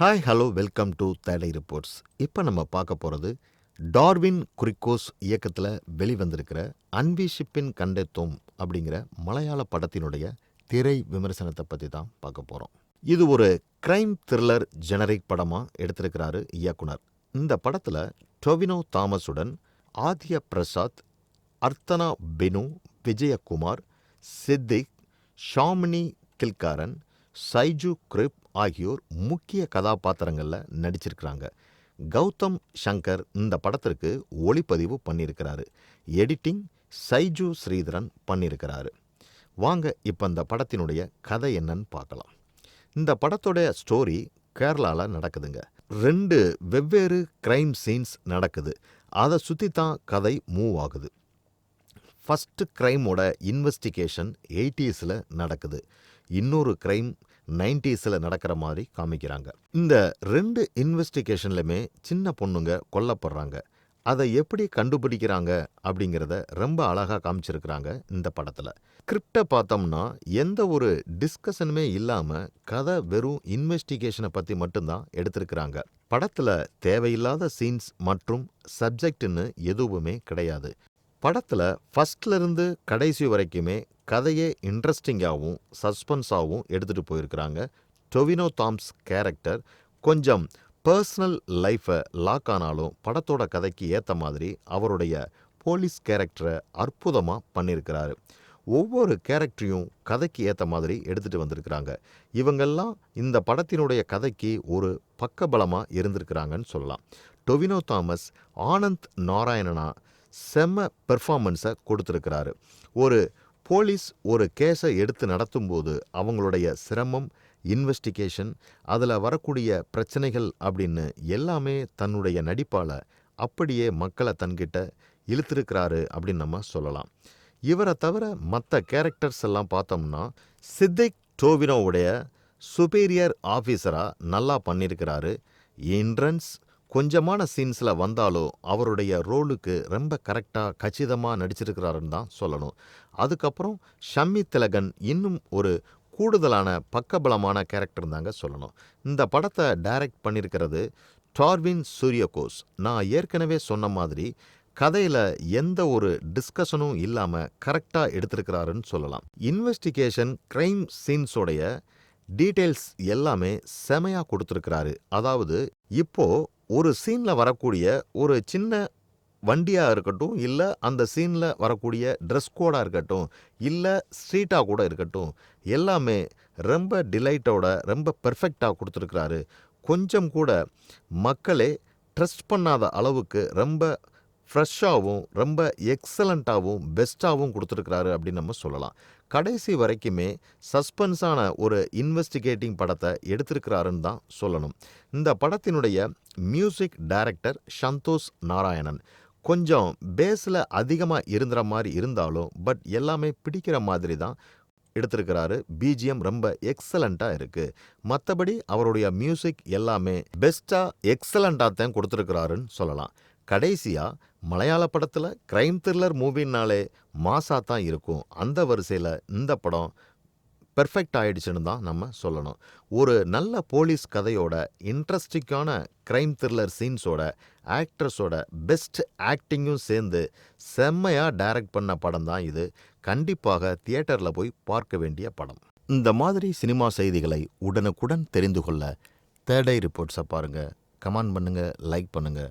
Hi hello welcome to today reports இப்போ நம்ம பார்க்க போகிறது டார்வின் குறிக்கோஸ் இயக்கத்தில் வெளிவந்திருக்கிற அன்பிஷிப்பின் கண்டெத்தோம் அப்படிங்கிற மலையாள படத்தினுடைய திரை விமர்சனத்தை பற்றி தான் பார்க்க போகிறோம் இது ஒரு கிரைம் த்ரில்லர் ஜெனரிக் படமாக எடுத்திருக்கிறாரு இயக்குனர். இந்த படத்தில் டொவினோ தாமஸுடன் ஆதிய பிரசாத் அர்த்தனா பெனு விஜயகுமார் சித்திக் ஷாமினி கில்காரன் சைஜு கிரிப் ஆகியோர் முக்கிய கதாபாத்திரங்களில் நடிச்சிருக்கிறாங்க. கௌதம் சங்கர் இந்த படத்திற்கு ஒளிப்பதிவு பண்ணியிருக்கிறாரு. எடிட்டிங் சைஜு ஸ்ரீதரன் பண்ணியிருக்கிறாரு. வாங்க இப்போ இந்த படத்தினுடைய கதை என்னன்னு பார்க்கலாம். இந்த படத்தோடைய ஸ்டோரி கேரளாவில் நடக்குதுங்க. ரெண்டு வெவ்வேறு கிரைம் சீன்ஸ் நடக்குது. அதை சுற்றி தான் கதை மூவ் ஆகுது. ஃபஸ்ட்டு க்ரைமோட இன்வெஸ்டிகேஷன் எயிட்டிஸில் நடக்குது. இன்னொரு க்ரைம் நைன்டிஸில் நடக்கிற மாதிரி காமிக்கிறாங்க. இந்த ரெண்டு இன்வெஸ்டிகேஷன்லையுமே சின்ன பொண்ணுங்க கொல்லப்படுறாங்க. அதை எப்படி கண்டுபிடிக்கிறாங்க அப்படிங்கிறத ரொம்ப அழகாக காமிச்சிருக்கிறாங்க இந்த படத்தில். கிரிப்டை பார்த்தோம்னா எந்த ஒரு டிஸ்கஷனுமே இல்லாமல் கதை வெறும் இன்வெஸ்டிகேஷனை பற்றி மட்டும்தான் எடுத்திருக்கிறாங்க. படத்தில் தேவையில்லாத சீன்ஸ் மற்றும் சப்ஜெக்ட்னு எதுவுமே கிடையாது. படத்தில் ஃபஸ்ட்லேருந்து கடைசி வரைக்குமே கதையே இன்ட்ரெஸ்டிங்காகவும் சஸ்பென்ஸாகவும் எடுத்துகிட்டு போயிருக்கிறாங்க. டொவினோ தாம்ஸ் கேரக்டர் கொஞ்சம் பர்சனல் லைஃப்பை லாக் ஆனாலும் படத்தோட கதைக்கு ஏற்ற மாதிரி அவருடைய போலீஸ் கேரக்டரை அற்புதமாக பண்ணியிருக்கிறாரு ஒவ்வொரு கேரக்டரையும் கதைக்கு ஏற்ற மாதிரி எடுத்துகிட்டு வந்திருக்கிறாங்க. இவங்கெல்லாம் இந்த படத்தினுடைய கதைக்கு ஒரு பக்கபலமாக இருந்திருக்கிறாங்கன்னு சொல்லலாம். டொவினோ தாமஸ் ஆனந்த் நாராயணனா செம்ம பெர்ஃபார்மன்ஸை கொடுத்துருக்கிறாரு. ஒரு போலீஸ் ஒரு கேஸை எடுத்து நடத்தும்போது அவங்களுடைய சிரமம் இன்வெஸ்டிகேஷன் அதில் வரக்கூடிய பிரச்சனைகள் அப்படின்னு எல்லாமே தன்னுடைய நடிப்பால் அப்படியே மக்களை தன்கிட்ட இழுத்துருக்கிறாரு அப்படின்னு நம்ம சொல்லலாம். இவரை தவிர மற்ற கேரக்டர்ஸ் எல்லாம் பார்த்தோம்னா சித்திக் டோவினோவுடைய சுப்பீரியர் ஆஃபீஸராக நல்லா பண்ணியிருக்கிறாரு. என்ட்ரன்ஸ் கொஞ்சமான சீன்ஸில் வந்தாலும் அவருடைய ரோலுக்கு ரொம்ப கரெக்டாக கச்சிதமாக நடிச்சிருக்கிறாருன்னு தான் சொல்லணும். அதுக்கப்புறம் ஷம்மி திலகன் இன்னும் ஒரு கூடுதலான பக்கபலமான கேரக்டர் தாங்க சொல்லணும். இந்த படத்தை டைரக்ட் பண்ணியிருக்கிறது டார்வின் சூரியகோஸ். நான் ஏற்கனவே சொன்ன மாதிரி கதையில் எந்த ஒரு டிஸ்கஷனும் இல்லாமல் கரெக்டாக எடுத்திருக்கிறாருன்னு சொல்லலாம். இன்வெஸ்டிகேஷன் க்ரைம் சீன்ஸோடைய டீட்டெயில்ஸ் எல்லாமே செமையாக கொடுத்துருக்கிறாரு. அதாவது இப்போ ஒரு சீனில் வரக்கூடிய ஒரு சின்ன வண்டியாக இருக்கட்டும் இல்லை அந்த சீனில் வரக்கூடிய ட்ரெஸ் கோடாக இருக்கட்டும் இல்லை ஸ்ட்ரீட்டாக கூட இருக்கட்டும் எல்லாமே ரொம்ப டிலைட்டோட ரொம்ப பெர்ஃபெக்டாக கொடுத்துருக்குறாரு. கொஞ்சம் கூட மக்களே ட்ரஸ்ட் பண்ணாத அளவுக்கு ரொம்ப ஃப்ரெஷ்ஷாகவும் ரொம்ப எக்ஸலண்ட்டாகவும் பெஸ்ட்டாகவும் கொடுத்துருக்குறாரு அப்படின்னு நம்ம சொல்லலாம். கடைசி வரைக்குமே சஸ்பென்ஸான ஒரு இன்வெஸ்டிகேட்டிங் படத்தை எடுத்திருக்கிறாருன்னு தான் சொல்லணும். இந்த படத்தினுடைய மியூசிக் டைரக்டர் சந்தோஷ் நாராயணன். கொஞ்சம் பேஸில் அதிகமாக இருந்துற மாதிரி இருந்தாலும் பட் எல்லாமே பிடிக்கிற மாதிரி தான் எடுத்திருக்கிறாரு. பிஜிஎம் ரொம்ப எக்ஸலண்ட்டாக இருக்குது மற்றபடி அவருடைய மியூசிக் எல்லாமே பெஸ்ட்டாக எக்ஸலண்ட்டாக தான் கொடுத்துருக்கிறாருன்னு சொல்லலாம். கடைசியாக மலையாள படத்தில் க்ரைம் த்ரில்லர் மூவின்னாலே மாசாக தான் இருக்கும். அந்த வரிசையில் இந்த படம் பெர்ஃபெக்ட் ஆயிடுச்சுன்னு தான் நம்ம சொல்லணும். ஒரு நல்ல போலீஸ் கதையோட இன்ட்ரெஸ்டிங்கான க்ரைம் த்ரில்லர் சீன்ஸோட ஆக்ட்ரஸோட பெஸ்ட் ஆக்டிங்கும் சேர்ந்து செம்மையாக டைரக்ட் பண்ண படம் தான் இது. கண்டிப்பாக தியேட்டரில் போய் பார்க்க வேண்டிய படம். இந்த மாதிரி சினிமா செய்திகளை உடனுக்குடன் தெரிந்து கொள்ள தேர்டை ரிப்போர்ட்ஸை பாருங்கள் கமெண்ட் பண்ணுங்கள் லைக் பண்ணுங்கள்